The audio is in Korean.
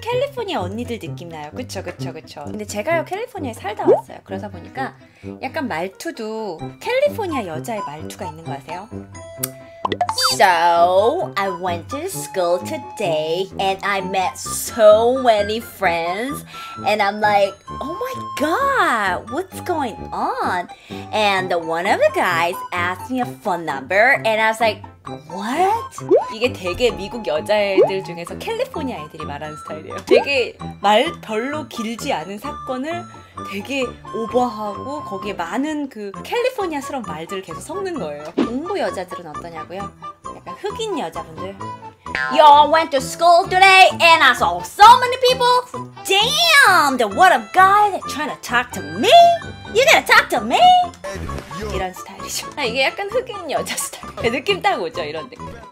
캘리포니아 언니들 느낌 나요. 그쵸, 그쵸, 그쵸. 근데 제가요, 캘리포니아에 살다 왔어요. 그러다 보니까 약간 말투도 캘리포니아 여자의 말투가 있는 거 아세요? So, I went to school today and I met so many friends. And I'm like, oh my god, what's going on? And one of the guys asked me a phone number, and I was like, what? 이게 되게 미국 여자애들 중에서 캘리포니아 애들이 말하는 스타일이에요. 되게 말 별로 길지 않은 사건을 되게 오버하고 거기에 많은 그 캘리포니아스러운 말들을 계속 섞는 거예요. 공부 여자들은 어떠냐고요? 약간 흑인 여자분들. Y'all went to school today and I saw so many people. Damn, the what up guy that trying to talk to me? You gonna talk to me? 이런 스타일이죠. 아, 이게 약간 흑인 여자 스타일. 느낌 딱 오죠, 이런 느낌.